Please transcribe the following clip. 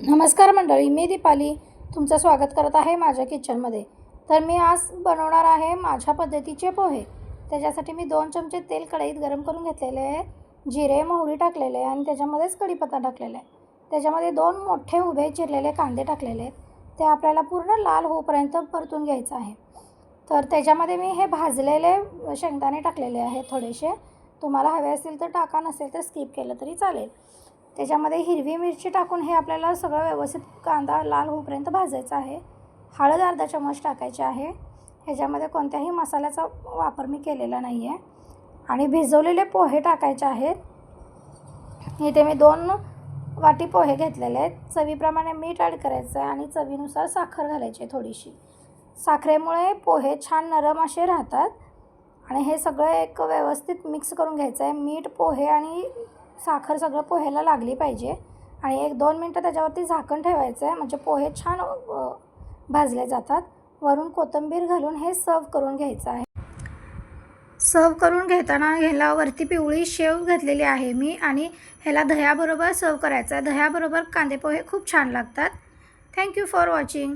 नमस्कार मंडळी मी दीपाली. तुमचं स्वागत करत आहे माझ्या किचनमध्ये. तर मी आज बनवणार आहे माझ्या पद्धतीचे पोहे. त्याच्यासाठी मी दोन चमचे तेल कढईत गरम करून घेतलेले आहे. जिरे मोहरी टाकलेले आहे आणि त्याच्यामध्येच कढीपत्ता टाकलेला आहे. त्याच्यामध्ये दोन मोठे उभे चिरलेले कांदे टाकलेले आहेत. ते आपल्याला पूर्ण लाल होऊपर्यंत परतून घ्यायचं आहे. तर त्याच्यामध्ये मी हे भाजलेले शेंगदाणे टाकलेले आहेत थोडेसे. तुम्हाला हवे असतील तर टाका नसेल तर स्किप केलं तरी चालेल. त्याच्यामध्ये हिरवी मिरची टाकून हे आपल्याला सगळं व्यवस्थित कांदा लाल होईपर्यंत भाजायचा आहे. हळद अर्धा चमच टाकायची आहे. ह्याच्यामध्ये कोणत्याही मसाल्याचा वापर मी केलेला नाही आहे आणि भिजवलेले पोहे टाकायचे आहेत. इथे मी दोन वाटी पोहे घेतलेले आहेत. चवीप्रमाणे मीठ ॲड करायचं आहे आणि चवीनुसार साखर घालायची आहे थोडीशी. साखरेमुळे पोहे छान नरम असे राहतात. आणि हे सगळं एक व्यवस्थित मिक्स करून घ्यायचं आहे. मीठ पोहे आणि साखर सगळं पोह्याला लागली पाहिजे. आणि एक दोन मिनटं त्याच्यावरती झाकण ठेवायचं आहे. म्हणजे पोहे छान भाजले जातात. वरून कोथिंबीर घालून हे सर्व करून घ्यायचं आहे. सर्व करून घेताना ह्याला वरती पिवळी शेव घातलेली आहे मी. आणि ह्याला दह्याबरोबर सर्व करायचं आहे. दह्याबरोबर कांदे पोहे खूप छान लागतात. Thank you for watching